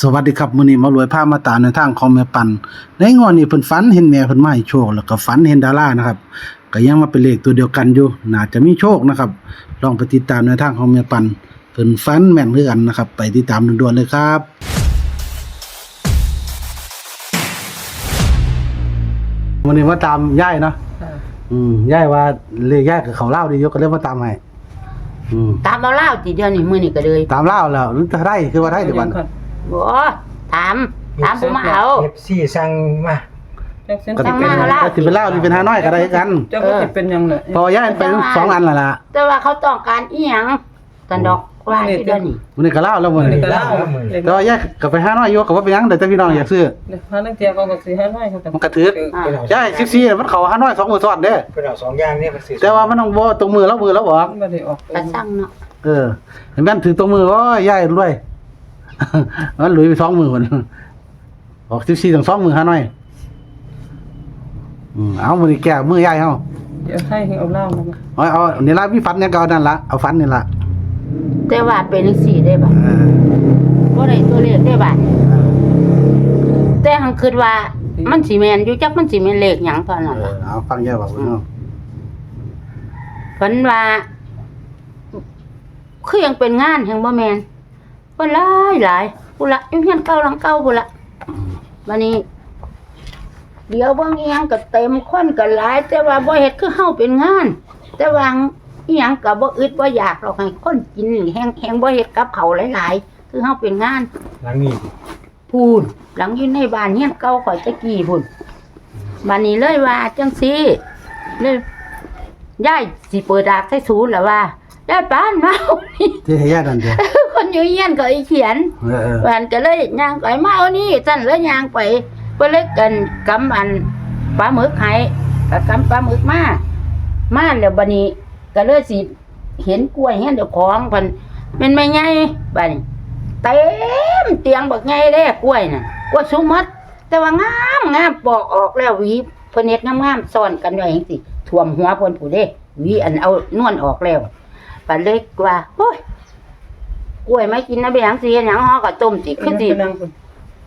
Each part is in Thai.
สวัสดีครับมื้อนี้หมารวยพามาตามในทางของแม่ปัน ในงวดนี้เพิ่นฝันเห็นแม่เพิ่นมาให้โชค แล้วก็ฝันเห็นดารานะครับก็ยังมาเป็นเลขตัวเดียวกันอยู่น่าจะมีโชคนะครับ ลองไปติดตามในทางของแม่ปันเพิ่นฝันแม่นคือกันนะครับ ไปติดตามด่วนๆเลยครับวันนี้มาตามยายเนาะค่ะอืมยายว่าเลขยายกับเขาเล่าดียกก็เลยมาตามให้อืมตามเอาเล่าจีเดียวนี่มือนี่ก็เลยตามเล่าแล้วหรือถ้าได้คือว่าได้เดี๋ยววัน บ่ถามถามผมมาเอา เอฟซีสั่งมาจักเส้นก็ตสิมเป็นมาเล่าก็สิเป็นเล่านี่เป็นฮานอยก็ได้กันจักว่าสิเป็นหยังไงเพอยายเป็นสองอันและล่ะแต่ว่าเขาต้องการอีหยังสันดอกว่าจีเดียวนี่มันนี่ก็เล่าแล้วมันนี่นี่ก็เล่าเด็กแต่ว่ายายก็ไปฮานอยอยู่ก็ว่าเป็นหยังแต่ถ้าพี่น้องอยากซื้อ เด็กพานักเที่ยวก็ก็สิหาน้อยเขามันกระถืออ่ายาย14มันเข้าฮานอยสองมือซ้อนเด้อเป็นเอาสองอย่างเนี่ยมันสิแต่ว่ามันต้องบ่ตรงมือแล้วมือแล้วบอกบ่ได้ออกกระสั่งเนาะเออเห็นแม่นถือตรงมือโอ้ยยายรวย มันหลุยไปสองมือคนออก14ถึงสองมือฮานอยอืมเอามือนี่แก้มือยายเฮาเดี๋ยวให้เอาเหล้ามาเอาเอานี่ล่ะมีฟันเนี่ยก็เอานั่นล่ะเอาฟันนี่ล่ะแต่ว่าเป็นจังซี่ได้บ่เออบ่ได้ตัวเลขได้บ่แต่หังคิดว่า มันสิแม่นอยู่จักมันสิแม่นเลขหยังตอนนั้นเอล่ะ อเอาฟังยายบอกเนาะฝันว่า คือยังเป็นงานแห่งบ่แม่น เพิ่นหลายหลายพุ่นละอยู่เฮียนเก่าหลังเก่าพุ่นละบัดนี้ เดี๋ยวเบางอีหยังก็เต็มคนก็หลาย แต่ว่าบ่เฮ็ดคือเฮาเป็นงาน แต่ว่าอีหยังก็บ่อึดบ่อยากหรอกให้คนกินนี่แฮงแฮงบ่เฮ็ดกับเขาวหลายๆ คือเฮาเป็นงานหลังนี้พูนหลังอยู่ในบ้านเฮียนเก่าข่อยตะกี้พุ่นบัดนี้เลยว่าจังซี่เลยยายสิเปิดดากใส่ศูนย์แล้วว่ายายปานมาเอานี่ที่ให้ยายนั่นเด้อ คนอยู่เฮียนก็อีเขียนเออเออแฟนก็เลยย่างไปมาเอานี่สั่นแล้วย่างไปเพื่อเล็กกันกำอันปลาหมึกให้ก็กำปลาหมึกมามาแล้วบัดนี้ก็เลยสิเห็นกล้วยเห็นเจ้าของเพิ่นเป็นแม่ใหญ่บัดนี้เต็มเตียงบักใหญ่เด้กล้วยน่ะกล้วยสุมัดแต่ว่างามงามปอกออกแล้วหวีเพิ่นเฮ็ดงามๆซ่อนกันไว้จังซี่ท่วมหัวเพิ่นผู้เด้หวีอันเอานวลออกแล้วปลาเล็กว่าโอ้ย กล้วยไม่กินนะไปหยังสิเฮ็ดหยังฮอก็ต้มสิคือสินั่งคุณ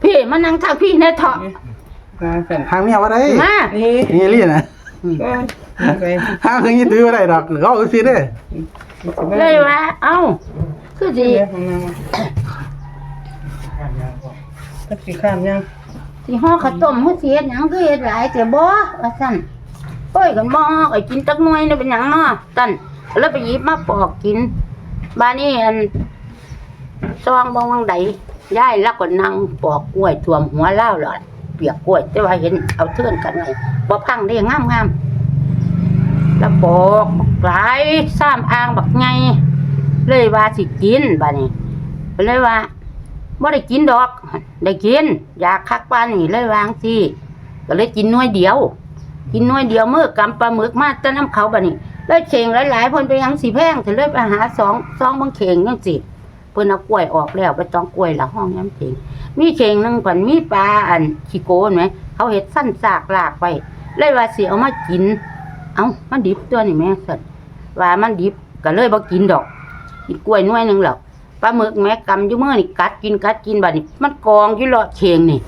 พี่มานั่งทางพี่ในเถาะมาแฟนหางเมียว่าได้มานี่นี่ลี่นะก็ไปหางคือยี่ตื้อว่าได้ดอกเขาเอาสิเด้อเลยว่าเอ้าคือสิเดี๋ยวของนางตักสิข้ามยังสิห่อข้าวต้มเฮาสิเฮ็ดหยังคือเฮ็ดหลายแต่บ่ว่าซั่นโอ้ยกันบ่ไอ้กินจักหน่วยนี่เป็นหยังเนาะซั่นแล้วไปหยิบมาปอกกินบ้านนี้อัน ซองบ่วังใดยายแล้วก็นั่งปอกกล้วยท่วมหัวเล่าหลอดเปียกกล้วยแต่ว่าเห็นเอาเทื่อนกันไว้บ่พังได้งามๆแล้วปอกหลายซ้ำอ่างบักไงเลยว่าสิกินบัดนี้เลยว่าบ่ได้กินดอก ได้กิน อยากคักปานนี่เลยวางสิก็เลยกินหน้อยเดียว กินหน้อยเดียวเมื้อกำปลาหมึกมาแตะน้ำเขาบัดนี้เลยเข่งหลายๆพนไปยังสิแพงถึงเลยไปหาสองสองบางเข่งจังสิ เพิ่นเอากล้วยออกแล้วไปต้องกล้วยละห้องน้ำเข่งมีเข่งหนึงก่อนมีปลาอันขี้โกนไหมเขาเฮ็ดสั้นซากลากไปเลยว่าสิเอามากิน เอ้ามันดิบตัวนี่แม่สัตว์ว่ามันดิบก็เลยบ่กินดอกกินกล้วยน้อยหนึงแล้วปลาหมึกแม่กำอยู่มือนี่กัดกินกัดกินบัดนี้มันกองอยู่เลาะเชงนี่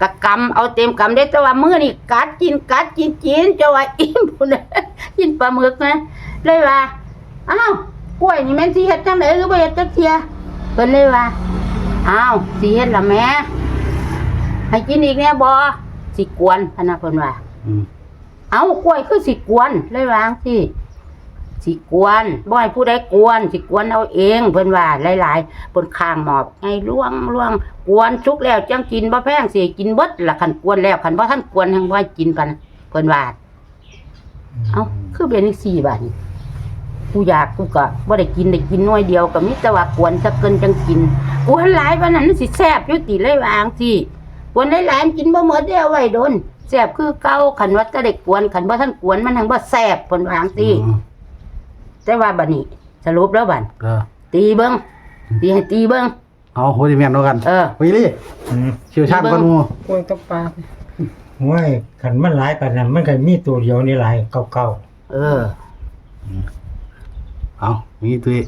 กะกำเอาเต็มกำได้แต่ว่ามือนี่กัดกินกัดกินกินจะว่าอิ่มพุ่นกินปลาหมึกนะเลยว่าอ้าวกล้วยนี่แม่นสิเฮ็ดจังได๋คือบ่เฮ็ดจักเทีย พิ่นเลยว่าอ้าวสิเฮ็ดละแม่ให้กินอีกแน่บ่สิกวนพะนะเพิ่นว่าอืมเอากล้วยคือสิกวนเลยวาจั่งสิสิกวนบ่ให้ผู้ใดกวน สิกวนเอาเองเพิ่นว่าหลายๆบนข้างหมอบไงล่วงล่วงกวนสุกแล้วจังกินบ่แพงสิกินเบิดละคันกวนแล้วคันบ่ทันกวนหังบ่ให้กินกันเพิ่นว่าเอ้าคือเป็นจังซี่บาดนี้ กูอยากกูก็บ่ได้กินได้กินหน่วยเดียวก็มีแต่ว่ากวนสักเกินจังกินกวนหลายปานนั้นมันสิแซ่บอยู่ติเลยวาจั่งสิกวนหลายๆมันกินบ่หมดเด้เอาไว้โดนแซ่บคือเก่าขันว่าจะได้กวนขันว่าท่านกวนมันทั้งว่าแซ่บเพิ่นวาจังซี่อืมแต่ว่าบัดนี้สรุปแล้วบัดเออตีเบิ่งตีให้ตีเบิ่งเอาโหดิแม่นเท่ากันเออวิลี่อืมเชี่ยวชาญกว่าหมู่กล้วยกับปลาห้วยขันมันหลายปานนั้นมันก็มีตัวเดียวนี่หลายเก่าเออ เอามีตุ้ย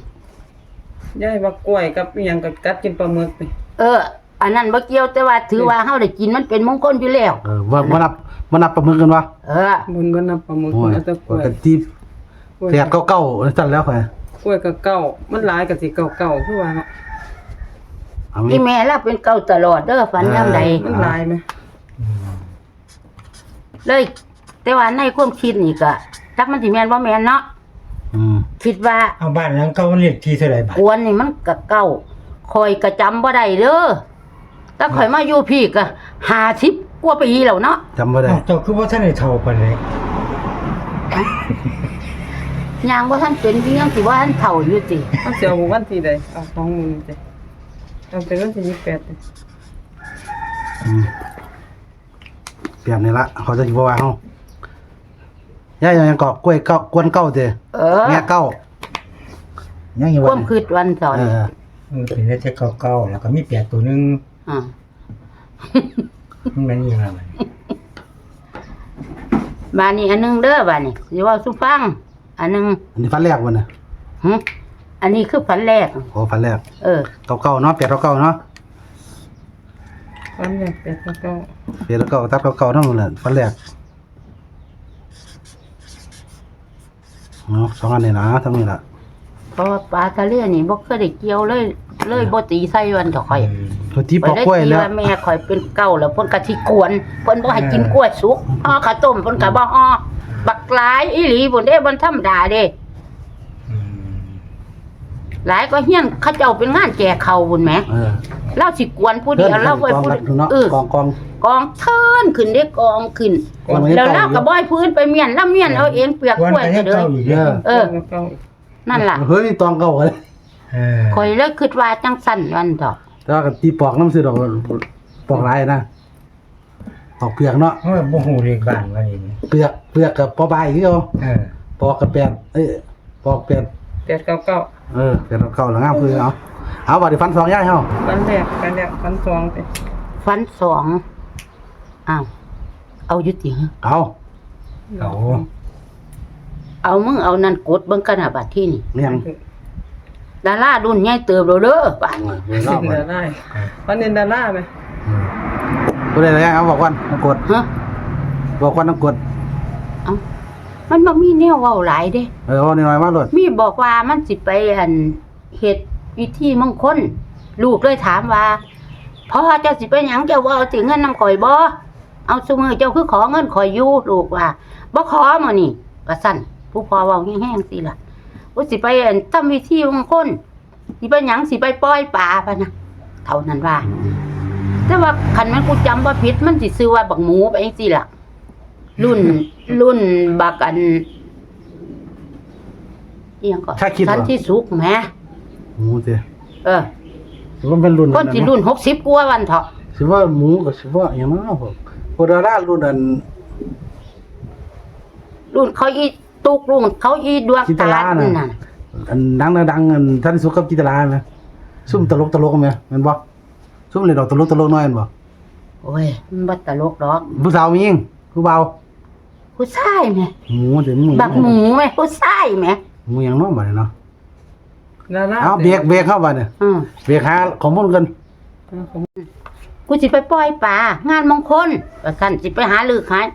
ยายว่ากล้วยกับอีหยังกับกัดกินปลาหมึกนี่เออ อันนั้นบ่เกี่ยวแต่ว่าถือว่าเฮาได้กินมันเป็นมงคลอยู่แล้ว เออว่ามานับมานับประเมินกันวะเออ บุญบนนับประมุขโอ้ยเอาแต่กล้วยกันตีแปดเก้าเก้าสั่นแล้วค่อยกล้วยก็เก่ามันหลายก็สิเก่าๆคือว่าเนาะเอาไหมอีแม่เราเป็นเก่าตลอดเด้อฝันยามใดมันหลายไหมเลย แต่ว่าในความคิดนี่ก็จักมันสิแม่นบ่แม่นเนาะอืม คิดว่าเอาบ้านหลังเก่ามันเรียกที่เท่าไหร่บาทกวนนี่มันก็เก่าคอยก็จำบ่ได้เด้อถ้าข่อยมาอยู่พี่ก็50กว่าปีแล้วเนาะจำไม่ได้อ้าวเจ้าคือว่าท่านได้เท่าปานใดยางบ่ทันเป็นพี่ยังสิว่าทันเฒ่าอยู่ติเอาสิเอาวันที่ใดเอาของมึงสิเอาเป็นวันที่28ดิอืมเปลี่ยนนี่ละเขาจะอยู่บ่ว่าเฮา ย่ายังกอกกล้วยเก้ากวนเก้าเด้เออแง่เก้ายังอยู่ควัวานมคิดวันสอนเออเออเป็นได้แต่เก่าๆแล้วก็มีแปดตัวหนึงอ่ามันแม่นอีหยังล่ะมันบานนี้อันหนึงเด้อบานนี้สิเว่าสุฟัง อันหนึงอันนี้ฟันแรกวันน่ะหึอันนี้คือฝันแรก โอ้ฟันแรกเออ เก้าเก้าเนาะแปดเก้าเก้าเนาะวันแรก8แล้วก็แปดเก้าตับเก้าเก้าเนั่นแหละฟันแรก เนาะสองอันนี่นะทั้งนี้ล่ะเพราะว่าปลาทะเลนี่บ่เคยได้เกี่ยวเลย เลยบ่ตีใส่วันกับข่อยตัวที่ปข่ออกยได้กล้วยตีแล้วว่าแม่ข่อยเป็นเก่าแล้วเพิ่นก็สิกวนเพิ่นบ่ให้กินกล้วยสุกอ้อข้าวต้มเพิ่นก็บ่อ้อบักหลายอีหลีพุ่นเด้บ่ธรรมดาเด้อืมหลายก็เฮียนเขาเจ้าเป็นงานแจกข้าวพุ่นแหม เออเราสิกวนผู้เดียวเราไว้กองผู้กัเดีนยวเนาะเออกองกองกองเทินขึ้นได้กองขึ้นกองไว้แล้วเก่าเราก็บ่ให้พื้นไปเมียนแล้วเมียนเอาเองเปียกกวนกล้วยไปไปยังเลเก่ายอีกเอเด้ออเออเก่านั่นล่ะเฮ้ยนี่ตองเก่าเลยเออข่อยเลยคิดว่าจังสั่นวันเถอะแต่ว่ากันตีปอกน้ำซื้อดอกปอกหลายนะปอกเปลือกเนาะเฮ้ยบ่ฮู้เลขบ้านว่านี่เปลือกเปลือกกับปอใบายคือเอาเออปอกกับแปดเอ้ยปอกแปด8 8 9เออแปดเก่าแล้วงามคือเอา เอาบัดนี้ฟันสองย่ายเฮา9วันแรกวันแรกวันสองสิฟันสองอ้าวเอาอยู่ติฮะเอาเอาเอามึงเอานั่นกดเบิ่งกันน่ะบัดที่นี่เลี้ยงดารารุ่นใหญ่เติบแล้วเด้อบัดเอนี้อเลี้ยงสิรอบดาราวันนี้ดาราไหมก็ได้เลยเอาบอกวันน้ำกดฮะบอกวันน้ำกดเอามันบ่มีแนวเว้าหลายเด้ เออเอาหน่อยๆมาโลดมีบอกว่ามันสิไปอันเฮ็ด วิธีมงคลลูกเลยถามว่าพ่อเจ้าสิไปหยังเจ้าว่าเอาสิเงินนำข่อยบ่เอาซุมื้อเจ้าคือขอเงินข่อยอยู่ลูกว่าบ่ขอมื้อนี้ก็สั่นผู้พ่อเว้าแห้งๆสิล่ะว่าสิไปอันทำวิธีมงคลสิไปหยังสิไปปล่อยปลาพะนะเท่านั้นว่า แต่ว่าคันแม่นกูจำบ่ผิดมันสิซื้อว่าบักหมูไปจังซี่ล่ะ รุ่นรุ่นบักอันอีหยังก่อนถ้าคิดสันว่าที่สุกแหม หมูเจ้เออ มันเป็นรุ่นคนที่รุ่นหกสิบกว่าวันเถาะสิว่าหมูกับสิว่าอย่างนั้นผมโคดารารุ่นอันรุ่นเขาอีตุกรุ่นเขาอีดวงจิตตาลาน่ะน่ะอันดังดังๆอันท่านสุขกับจิตราไหมซุ่มตลกตลกไหมแมันบ่ซุ่มเลยดอกตลกตลกน้อยแม่นบ่โอ้ยมันบ่ตลกดอกผู้สาวมียิงผู้เบาผู้ชายแหมหมูเดี๋ยวหมูบักหมูแหมผู้ชายแหมหมูยังน้องบ่ได้เนาะ ดาราเอาเบรกเบรกเข้าบ่เนี่ยอืมเบรกหาข้อมูลกันกูสิไปปล่อยปลางานมงคลว่าซั่นสิไปหาลือขาย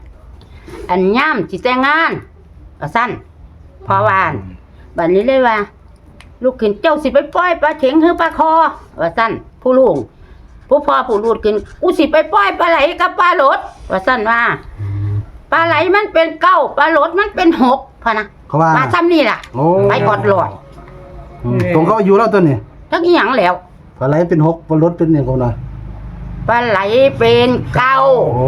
อันย่ามสิแต่งงานว่าซั่นเพราะว่าบัดนี้เลยว่า ลูกขึ้นเจ้าสิไปปล่อยปลาเข็งหรือปลาคอว่าซั่นผู้ลุงผู้พ่อผู้ลูดขึ้นกูสิไปปล่อยปลาไหลกับปลาโหลดว่าซั่นว่าปลาไหลมันเป็นเก้าปลาโหลดมันเป็นหกพะนะเขาว่าปลาซ้ำนี่ล่ะ โอ้ ไปกอดลอย อืมตรงเขาอยู่แล้วตัวนี้ทั้งอีหยังแล้วปลาไหลเป็นหกปลารถเป็นอย่างคนน่ะ ปลาไหลเป็นเก้าโอ้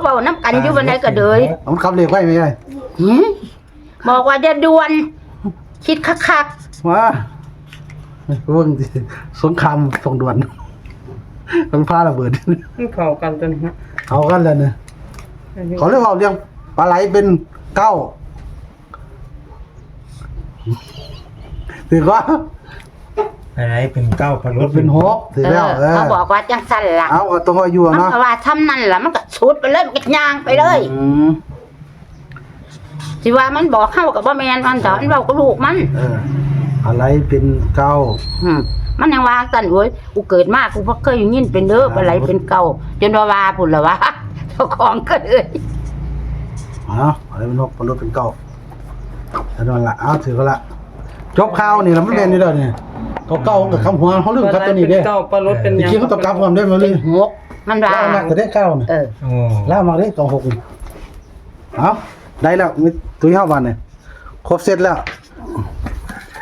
เว้าน้ำกันอยู่บันไดก็เดยเอามันขับเร็วไว้ไหมไอ้หืมบอกว่าจะด่วน คิดคักว่าเรื่องสงครามส่งด่วนมันพาระเบิด มันเข้ากันจนฮะเอากันแล้วเนี่ยอันนี้เขาเรียกว่าเรียกปลาไหลเป็นเก้า ถือว่าอะไรเป็นเก้าพะรรถถเป็นหกๆถือเอแล้วอเออเขาบอกว่าจังสั่นล่ะเอาก็ต้องอายุมันเนาะก็ว่าทำนั่นล่ะมันก็ชุดไปเลยมันก็ย่างไปเลยอืมสิว่ามันบอกเข้ากับว่าแมนมันสอนเราก็ลูกมันเอออะไรเป็นเก้าอืมมันยังว่าสั่นโอ้ยกูเกิดมากูบ่เคยยินเป็นเด้อปลาไหลเป็นเก่าจนว่าว่าพุ่นละว่าเจ้าของก็เลยอ๋ออะไรเป็นนกปลาลดเป็นเก่าแล้วนั่นละเอาถือก็ละ จบข่าวนี่แล้วมันเป็นนี่เด้อเนี่ยเก่าๆกับคำหัวเขาลืมครับตัวนี้เด้เก้าปลารถเป็นหจยังริงๆเขาต้องกลับความได้มาเลยหกมันว่าเล่ามากก็ได้เก้าเนี่ยเออโอ้เล่ามาเลยเก้าหกนี่เอาได้แล้วมีตุ้ยห้าวันเนี่ยครบเสร็จแล้ว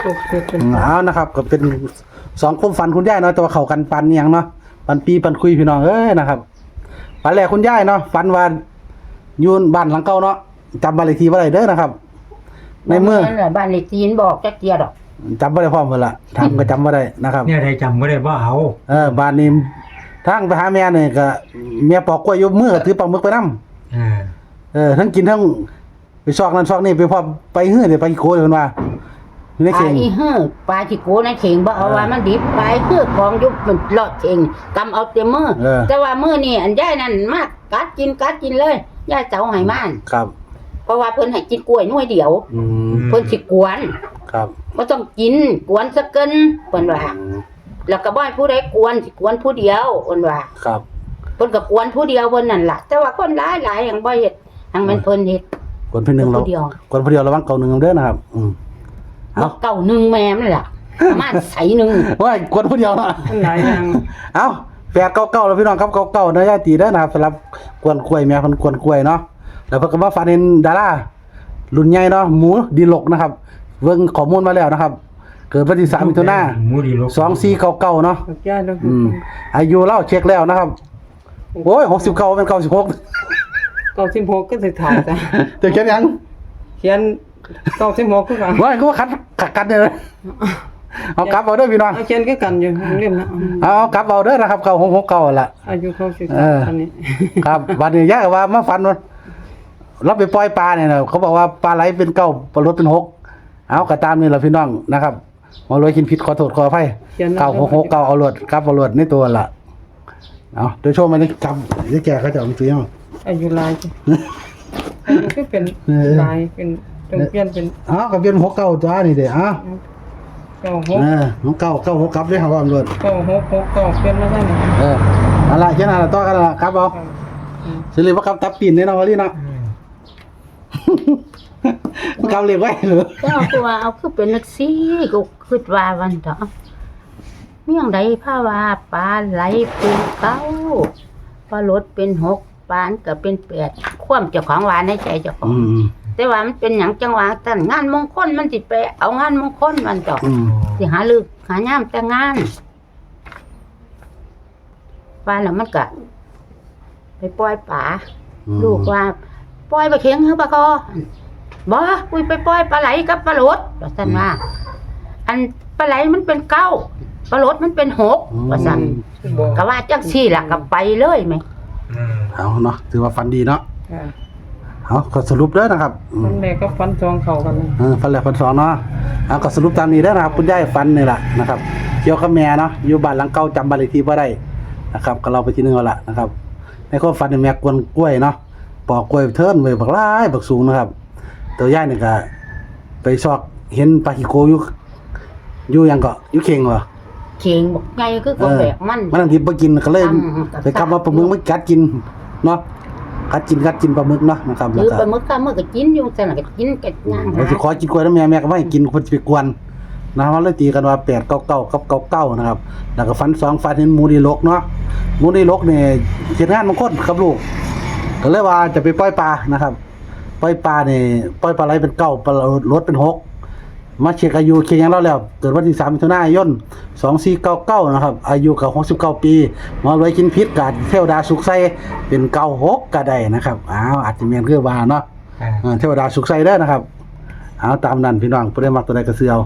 ถูกถูกเป็นเอานะครับ ก็เป็นสองคุ้มฟันคุณย่ายเนาะแตัวาเข้ากันปันอหย่างเนาะปันปีปันคุยพี่น้องเอ้ยนะครับปันแรกคุณย่ายเนาะฟันวานยูนบ้านหลังเก่าเนาะจำบ้านเลขที่บ่ได้เด้อนะครับ ในเมื่อนั่นแหละบ้านเลขที่บอกจักเกียดอกจำบ่ได้พร้อมหมดละทำก็จำบ่ได้นะครับเนี่ยได้จำบ่ได้บ่เอาเออบ้านนี้ทางไปหาแม่เนี่ยก็เมียปอกกล้วยอยกมือก็ถือปลาหมึกไปนํอ่าเออทั้งกินทั้งไปซอกนั้นซอกนี่ไปพอไปเฮือเดี๋ยวไปโคเพิ่นว่าอยู่ในปลาเข่งอีเฮ้อปลาที่โกในเข่งบ่เอาว่ามันดิบปลาเฮือกองอยุบมันเลาะเข่งกำเอาเต็มมือเออแต่ว่ามือนี่อันย่ายนั่นมากกัดกินกัดกินเลยย่ายเจ้าให้ม่านครับ เพราะว่าเพิ่นให้กินกล้วยหน่วยเดียว อืมเพิ่นสิกวนครับบ่ต้องกินกวนซะเกินเพิ่นว่าอืมแล้วก็บ่ให้ผู้ใดกวนสิกวนผู้เดียวเพิ่นว่าครับ เพิ่นก็กวนผู้เดียวเพิ่นนั่นล่ะ แต่ว่าคนหลายหลายๆอย่างบ่เฮ็ดทางมันเพิ่นเฮ็ด คนเพิ่นหนึงเราผู้เดียว คนผู้เดียวระวังเก่าหนึงเด้อนะครับ อืมเอาเอาเก่าหนึ่งแม่มันล่ะประมาณใสหนึ่งว่าคนผู้เดียวเนาะมันหลายอย่าง เอาแปดเก้าเก้าแล้วพี่น้องครับเก้าเก้าเนาะญาติเด้อนะครับสำหรับกวนกล้วยแม่คนกวนกล้วยเนาะ แล้วเพิ่นก็มาฟันเห็นดารารุ่นใหญ่เนาะหมูดีลกนะครับเบิ่งข้อมูลมาแล้วนะครับ เกิดวันที่3มิถุนายนหมูดีลูก2499เนาะบักย่าแล้วอืมอายุเล่าเช็คแล้วนะครับ โอ้ยหกสิบเก้าเป็นเก้าสิบหกเก้าสิบหกก็สิถ่ายจ้ะเดี๋ยวเขียนยังเขียนเก้าสิบหกคือกันว่าก็ว่าคัดขัดกันเลยเอากลับเอาเด้อพี่น้องเอาเขียนคือกันอยู่เล่มนะเอาเอากลับเอาเด้อนะครับเก้าหกหกเก้าละอายุเขาสิเอออันนี้ ครับวันนี้ยากว่ามาฟันมัน เราไปปล่อยปลาเนี่ยนะเขาบอกว่าปลาไหลเป็นเก้าปลารถเป็นหกเอากระตามนี่แหละพี่น้องนะครับหมาเลยกินผิดขอโทษขออภัยเขียนเก้าหกหกเก้าเอารถกลับเอารถในตัวละเอาเดี๋ยวโชว์มาเลยจำเดี๋ยวแกเขาจะเอาไปซื้อเอาอายุหลายจ้ะอายุคือเป็นเออหลายเป็นต้องเปลี่ยนเป็นเอากับเบียนหกเก้าจ้านี่เด้อเอาเก้าหกเออหกเก้าเก้าหกกลับด้วยครับว่าตำรวจเก้าหกหกเก้าเปลี่ยนมาได้ไหมเออเอาละเช่นอะไรต่อกันละครับเอาสิริว่ากับตับปีนเนี่ยเนาะวะลี่เนาะ อืมกำเรียกไว้หรือแต่เอาตัวเอาคือเป็นนักซี่กูคิดว่าวันเถอะเมี่ยงใดผ้าว่าปลาไหลเป็นเก้าปลารถเป็นหกปลานก็เป็นแปดความเจ้าของหวานในใจเจ้าของ อืม แต่ว่ามันเป็นหยังจังหวะแต่งานมงคลมันสิไปเอางานมงคลมันเจ้าอืมสิหาลึกหาย่ามแต่งงานปลาแล้วมันก็ไปปล่อยป่าลูกว่า ปล่อยไปเข็งเฮาปะคอบ่คุยไปปล่อยปลาไหลกับปลาโหลดว่าซั่นว่าอันปลาไหลมันเป็นเก้าปลาโหลดมันเป็นหกว่าซั่นบอกก็ว่าจังซี่ล่ะก็ไปเลยไหมอืมเอาเนาะถือว่าฟันดีเนาะค่ะเอาก็สรุปเด้อนะครับอืมัมนแรกก็ฟันซองเข่ากันเลยเออฟันแรกฟันสองเนาะเอาก็สรุปตามนี้เด้อนะครับ คุณยายฟันนี่แหละนะครับเกี่ยวกับแม่เนาะอยู่บ้านหลังเก่าจำบ้านเลขที่บ่ได้นะครับ ก็เราไปที่นึงเอาละนะครับในข้อฟันนี่แม่กวนกล้วยเนาะ ปอกกล้วยเทิร์นไว้บักหลายบักสูงนะครับ ตัวยายนี่ก็ไปซอกเห็นปลาขี้โกอยู่อยู่หยังก็อยู่เข่งวะ เข็งบอกไงคือก็เออ แบกมัน มันทังทีบ่กินก็เลยตำ ไปกลับมาปลาหมึกมันกัดกินเนาะกัดกินกัดกินปลาหมึกเนาะนะครับหแล้รืวอก็ ปลาหมึกก็มื้อก็กินอยู่ซั่นน่ะก็กินก็ย่างเราหาสิขอกินกล้วยน้ำแม่แม่ก็ไม่ให้กินคนสิไปกวนนะครับมันเลยตีกันว่า8 9 9กับ99นะครับ แล้วก็ฟันสองฟันเห็นหมูดีลกเนาะหมูดีลกนี่เฮ็ดงานบางคนกับลูก ก็เลยว่าจะไปปล่อยปลานะครับ ปล่อยปลานี่ปล่อยปลาไหลเป็นเก้าปลารถเป็นหกมาเช็คอายุเคียงยังเราแล้วเกิดวันที่3มิถุนายน2499นะครับ อายุกับ69ปีหมอรวยกินพิษกาดเทวดาสุขใสเป็น96ก็ได้นะครับอ้าวอาจจะแม่นคือว่าเนาะอ่าเออเทวดาสุขใสเด้อนะครับเอาตามนั้นพี่น้องผู้ใดมักตัวใดก็ซื้อเอา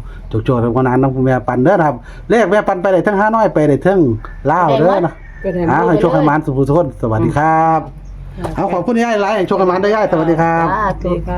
โจกๆเป็นคนนั้นน้ำแม่ปันเด้อนะครับเลขแม่ปันไปได้ทั้งห้าน้อยไปได้ทั้งลาวเด้อนะก็ได้อ้าวให้โชคให้หมานสุขสุขคนสวัสดีครับ เอาขอบคุณยายหลายให้โชคกันมาได้ยายสวัสดีครับ สาธุ ดีครับ